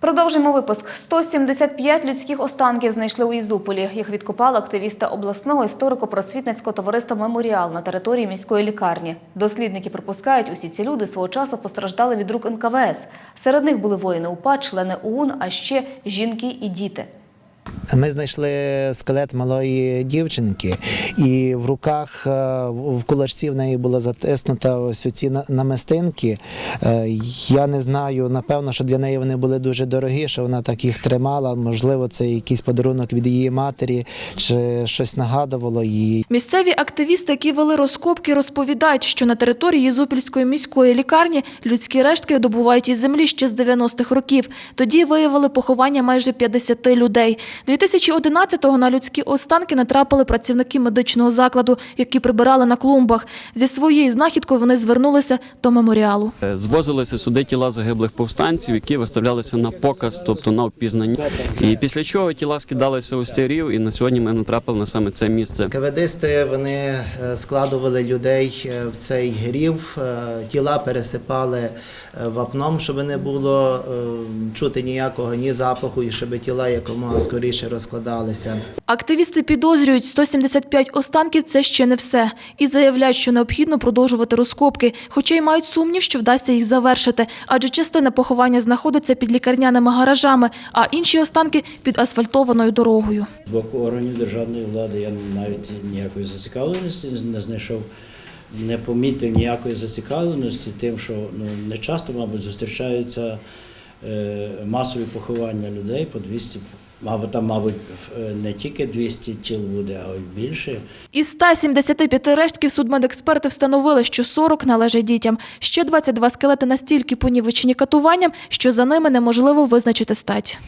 Продовжимо випуск. 175 людських останків знайшли у Ізуполі. Їх відкопали активісти обласного історико-просвітницького товариства «Меморіал» на території міської лікарні. Дослідники припускають, усі ці люди свого часу постраждали від рук НКВС. Серед них були воїни УПА, члени ОУН, а ще жінки і діти. Ми знайшли скелет малої дівчинки, і в руках е, в кулачці в неї було затиснуто ось ці на- намистинки. Е, Я не знаю, напевно, що для неї вони були дуже дорогі, що вона так їх тримала. Можливо, це якийсь подарунок від її матері, чи щось нагадувало їй. Місцеві активісти, які вели розкопки, розповідають, що на території Єзупільської міської лікарні людські рештки добувають із землі ще з 90-х років. Тоді виявили поховання майже 50 людей. 2011-го на людські останки натрапили працівники медичного закладу, які прибирали на клумбах. Зі своєю знахідкою вони звернулися до меморіалу. Е, Звозилися сюди тіла загиблих повстанців, які виставлялися на показ, тобто на впізнання. І після чого тіла скидалися у цей рів, і на сьогодні ми натрапили на саме це місце. КВДисти вони е, складували людей е, в цей грів, тіла пересипали вапном, щоб не було чути ніякого ні запаху, і щоб тіла якомога скоріше розкладалися. Активісти підозрюють, 175 останків – це ще не все. І заявляють, що необхідно продовжувати розкопки, хоча й мають сумнів, що вдасться їх завершити. Адже частина поховання знаходиться під лікарняними гаражами, а інші останки – під асфальтованою дорогою. З боку органів державної влади я навіть ніякої зацікавленості не знайшов, не помітив ніякої зацікавленості тим, що ну, не часто, мабуть, зустрічаються е, масові поховання людей по 200, мабуть, там, мабуть, е, не тільки 200 тіл буде, а й більше. Із 175 рештків судмедексперти встановили, що 40 належать дітям. Ще 22 скелети настільки понівечені катуванням, що за ними неможливо визначити стать.